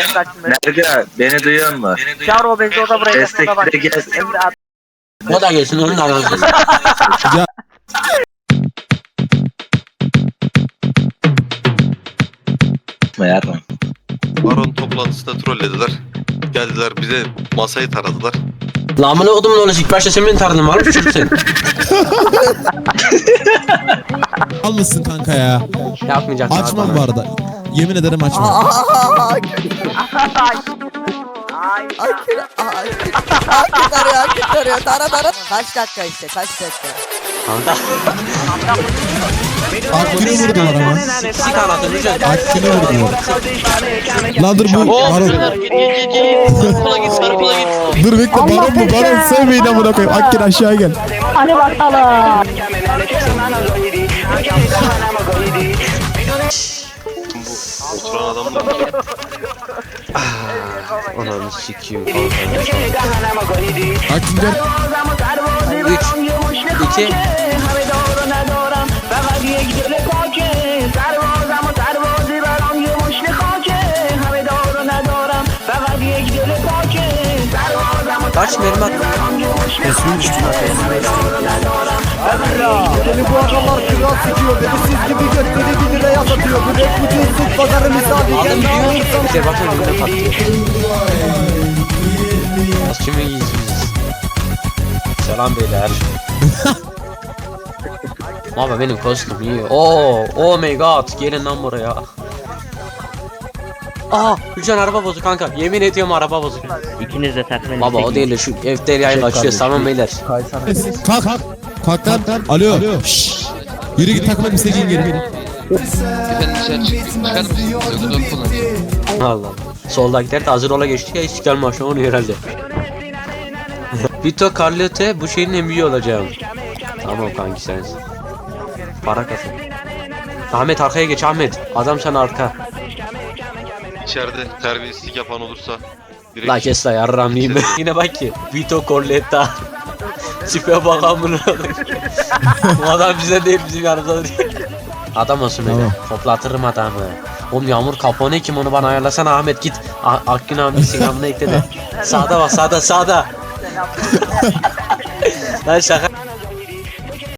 Benim kaçtım. Nerga beni duyuyor musun? Çağır o bezi o da buraya. Destekle gelsin. Emre at. O da gelsin onun anasını. Yarın. Baron toplantısında trollediler. Geldiler bize masayı taradılar. Kodum ne olacak? İlk başta sen beni tanıdın var mı sen? Almışsın kanka ya. Yapmayacaksın. Açmam bu arada. Yemin ederim açmam. Ay. Akın, akın, akın arıyor, akın arıyor. Tara tara. Kaç dakika işte, kaç dakika? Hakkını vurdular ama. Sik anasını lütfen. Hakkını vurdular. Lan dur bu baron. Dur bekle baron mu? Baron sevmeyin amına koyayım. Akkin aşağı gel. Hadi bakalım. Bu oturan adam da Ananı sikiyim Aklımda Üç İki Kaç mermi attın? Beni bu adamlar kral sikiyor Beni siz gibi götleri bir liraya satıyor Bu bu cinslik pazarı misali Gel gidiyor. lan Bir de bakın önüne patlıyor. Az kimi biz. Selam beyler. Abi benim kostüm iyi. Oo, oh my god. Gelin lan buraya. Aa, Hücan araba bozuk kanka. Yemin ediyorum araba bozuk. İkiniz de takmayın. Baba o değil de şu evde yayın açıyoruz tamam beyler. Kalk. Kalk lan. Alo. Şşş. Yürü git takıma istediğin geri. Allah. Soldakiler de hazır ola geçti ya gelme aşağı onu herhalde. Vito Carlotte bu şeyin en büyüğü olacağım. Tamam kanki sensin. Para kasın. Ahmet arkaya geç Ahmet. Adam sen arka. İçeride terbiyesizlik yapan olursa direkt La kes la yarram diyeyim ben. Yine bak ki Vito Corletta. Tipe bak amına. Bu adam bize değil bizim yanımızda değil. Adam olsun böyle. Tamam. Toplatırım adamı. Oğlum Yağmur kapone kim onu bana ayarlasana Ahmet git. A Akgün abi Instagram'ına ekle de. Sağda bak sağda sağda. Lan şaka.